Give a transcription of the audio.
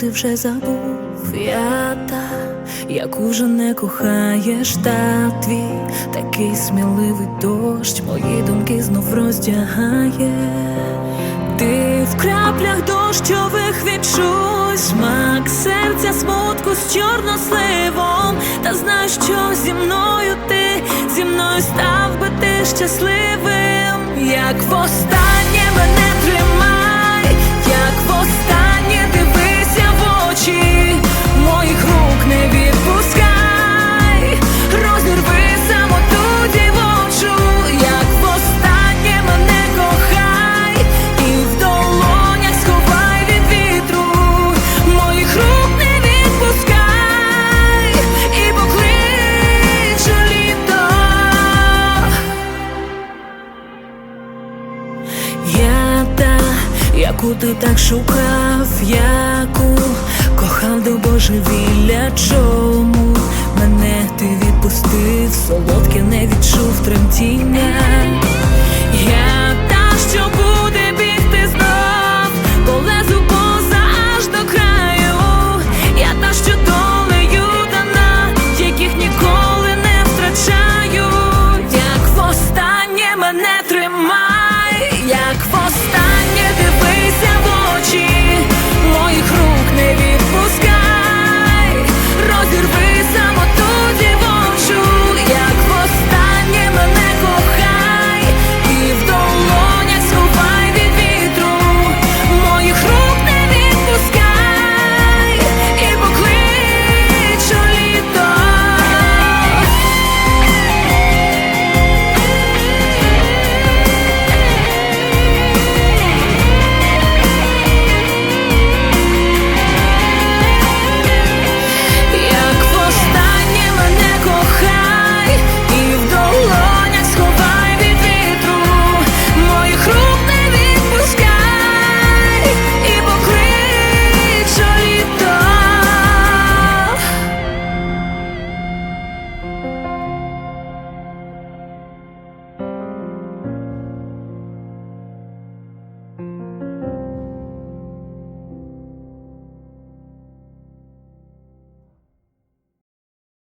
Ти вже забув, я та, яку вже не кохаєш, та твій такий сміливий дощ, мої думки знов роздягає. Ти в краплях дощових відчуй смак серця смутку з чорносливом, та знай, що зі мною ти, зі мною став би ти щасливим, як востаннє яку ти так шукав, яку? Кохав до божевілля, чому